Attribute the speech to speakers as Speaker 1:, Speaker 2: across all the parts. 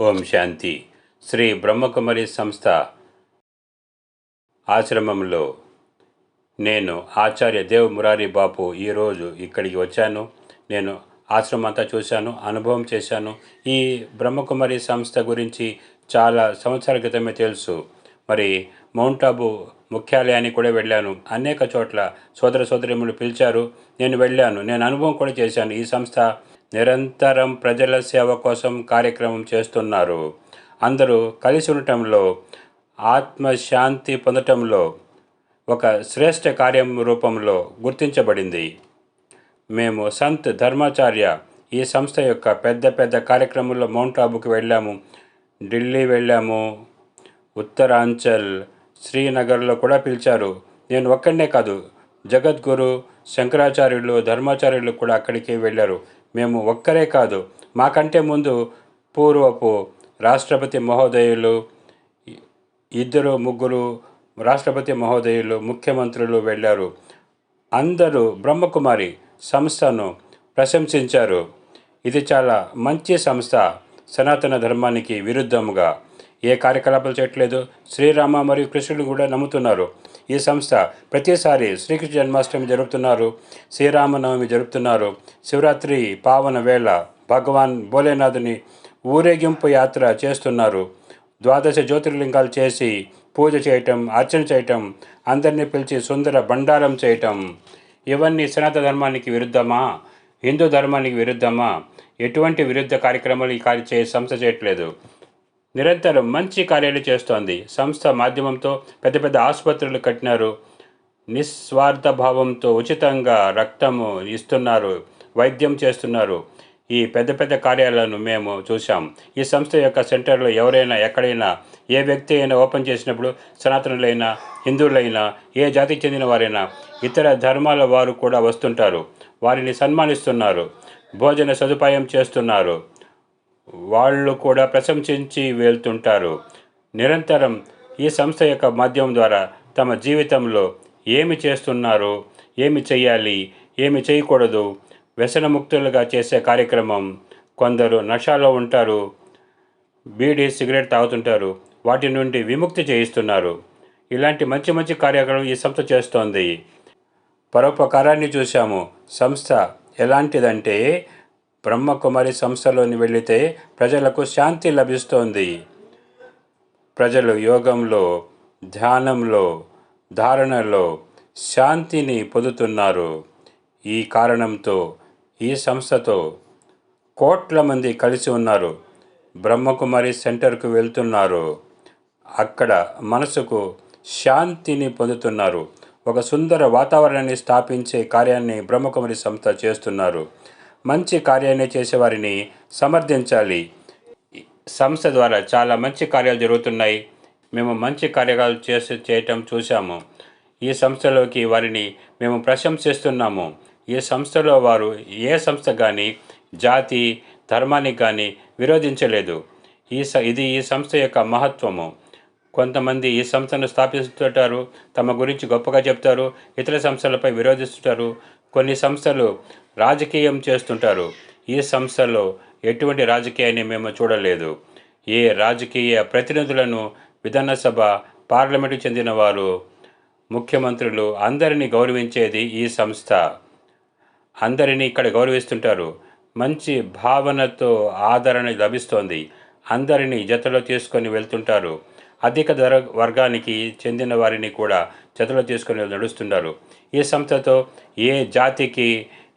Speaker 1: ఓం శాంతి. శ్రీ బ్రహ్మకుమారి సంస్థ ఆశ్రమంలో నేను ఆచార్య దేవ్ మురారి బాపు ఈరోజు ఇక్కడికి వచ్చాను. నేను ఆశ్రమం అంతా చూశాను అనుభవం చేశాను. ఈ బ్రహ్మకుమారి సంస్థ గురించి చాలా సంవత్సరాల క్రితమే తెలుసు. మరి మౌంట్ ఆబు ముఖ్యాలయానికి కూడా వెళ్ళాను. అనేక చోట్ల సోదర సోదరిములు పిలిచారు. నేను వెళ్ళాను. నేను అనుభవం కూడా చేశాను. ఈ సంస్థ నిరంతరం ప్రజల సేవ కోసం కార్యక్రమం చేస్తున్నారు. అందరూ కలిసి ఉండటంలో ఆత్మశాంతి పొందటంలో ఒక శ్రేష్ఠ కార్యం రూపంలో గుర్తించబడింది. మేము సంత్ ధర్మాచార్య ఈ సంస్థ యొక్క పెద్ద పెద్ద కార్యక్రమంలో మౌంట్ ఆబుకి వెళ్ళాము. ఢిల్లీ వెళ్ళాము. ఉత్తరాంచల్ శ్రీనగర్లో కూడా పిలిచారు. నేను ఒక్కడనే కాదు జగద్గురు శంకరాచార్యులు ధర్మాచార్యులు కూడా అక్కడికి వెళ్ళారు. మేము ఒక్కరే కాదు. మాకంటే ముందు పూర్వపు రాష్ట్రపతి మహోదయులు ఇద్దరు ముగ్గురు రాష్ట్రపతి మహోదయులు ముఖ్యమంత్రులు వెళ్ళారు. అందరూ బ్రహ్మకుమారి సంస్థను ప్రశంసించారు. ఇది చాలా మంచి సంస్థ. సనాతన ధర్మానికి విరుద్ధముగా. ఏ కార్యకలాపాలు చేయట్లేదు. శ్రీరామ మరియు కృష్ణుడు కూడా నమ్ముతున్నారు. ఈ సంస్థ ప్రతిసారి శ్రీకృష్ణ జన్మాష్టమి జరుపుతున్నారు శ్రీరామనవమి జరుపుతున్నారు శివరాత్రి పావన వేళ భగవాన్ భోలేనాథుని ఊరేగింపు యాత్ర చేస్తున్నారు. ద్వాదశ జ్యోతిర్లింగాలు చేసి పూజ చేయటం అర్చన చేయటం అందరినీ పిలిచి సుందర భండారం చేయటం. ఇవన్నీ సనాతన ధర్మానికి విరుద్ధమా? హిందూ ధర్మానికి విరుద్ధమా? ఎటువంటి విరుద్ధ కార్యక్రమాలు ఈ కార్య చే సంస్థ చేయట్లేదు. నిరంతరం మంచి కార్యాలు చేస్తోంది. సంస్థ మాధ్యమంతో పెద్ద పెద్ద ఆసుపత్రులు కట్టినారు. నిస్వార్థ భావంతో ఉచితంగా రక్తము ఇస్తున్నారు. వైద్యం చేస్తున్నారు. ఈ పెద్ద పెద్ద కార్యాలను మేము చూసాం ఈ సంస్థ యొక్క సెంటర్లో ఎవరైనా ఎక్కడైనా ఏ వ్యక్తి అయినా ఓపెన్ చేసినప్పుడు సనాతనులైనా హిందువులైనా ఏ జాతికి చెందిన వారైనా ఇతర ధర్మాల వారు కూడా వస్తుంటారు. వారిని సన్మానిస్తున్నారు. భోజన సదుపాయం చేస్తున్నారు. వాళ్ళు కూడా ప్రశంసించి వెళ్తుంటారు. నిరంతరం ఈ సంస్థ యొక్క మాధ్యమం ద్వారా తమ జీవితంలో ఏమి చేస్తున్నారు ఏమి చేయాలి ఏమి చేయకూడదు వ్యసనముక్తులుగా చేసే కార్యక్రమం కొందరు నషాలో ఉంటారు బీడీ సిగరెట్ తాగుతుంటారు వాటి నుండి విముక్తి చేయిస్తున్నారు. ఇలాంటి మంచి మంచి కార్యక్రమం ఈ సంస్థ చేస్తోంది. పరోపకారాన్ని చూశాము. సంస్థ ఎలాంటిదంటే బ్రహ్మకుమారి సంస్థలోని వెళితే ప్రజలకు శాంతి లభిస్తోంది. ప్రజలు యోగంలో ధ్యానంలో ధారణలో శాంతిని పొందుతున్నారు. ఈ కారణంతో ఈ సంస్థతో కోట్ల మంది కలిసి ఉన్నారు. బ్రహ్మకుమారి సెంటర్కు వెళ్తున్నారు. అక్కడ మనసుకు శాంతిని పొందుతున్నారు. ఒక సుందర వాతావరణాన్ని స్థాపించే కార్యాన్ని బ్రహ్మకుమారి సంస్థ చేస్తున్నారు. మంచి కార్యాన్ని చేసేవారిని సమర్థించాలి. సంస్థ ద్వారా చాలా మంచి కార్యాలు జరుగుతున్నాయి. మేము మంచి కార్యాలు చేసి చేయటం చూసాము ఈ సంస్థలోకి వారిని మేము ప్రశంసిస్తున్నాము. ఈ సంస్థలో వారు ఏ సంస్థ కానీ జాతి ధర్మానికి కానీ విరోధించలేదు. ఈ స ఇది ఈ సంస్థ యొక్క మహత్వము. కొంతమంది ఈ సంస్థను స్థాపిస్తుంటారు తమ గురించి గొప్పగా చెప్తారు ఇతర సంస్థలపై విరోధిస్తుంటారు కొన్ని సంస్థలు రాజకీయం చేస్తుంటారు. ఈ సంస్థలో ఎటువంటి రాజకీయాన్ని మేము చూడలేదు. ఏ రాజకీయ ప్రతినిధులను విధానసభ పార్లమెంటుకు చెందిన వారు ముఖ్యమంత్రులు అందరినీ గౌరవించేది ఈ సంస్థ. అందరినీ ఇక్కడ గౌరవిస్తుంటారు. మంచి భావనతో ఆదరణ లభిస్తోంది. అందరినీ జతలో తీసుకొని వెళ్తుంటారు. అధిక ధర వర్గానికి చెందిన వారిని కూడా జతలో చేసుకుని నడుస్తున్నారు. ఈ సంస్థతో ఏ జాతికి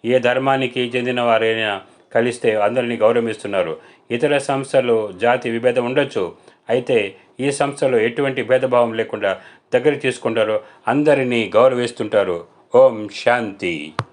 Speaker 1: ఏ ధర్మానికి చెందిన వారైనా కలిస్తే అందరినీ గౌరవిస్తున్నారు. ఇతర సంస్థలు జాతి విభేదం ఉండొచ్చు. అయితే ఈ సంస్థలో ఎటువంటి భేదభావం లేకుండా దగ్గర తీసుకుంటారు అందరినీ గౌరవిస్తుంటారు. ఓం శాంతి.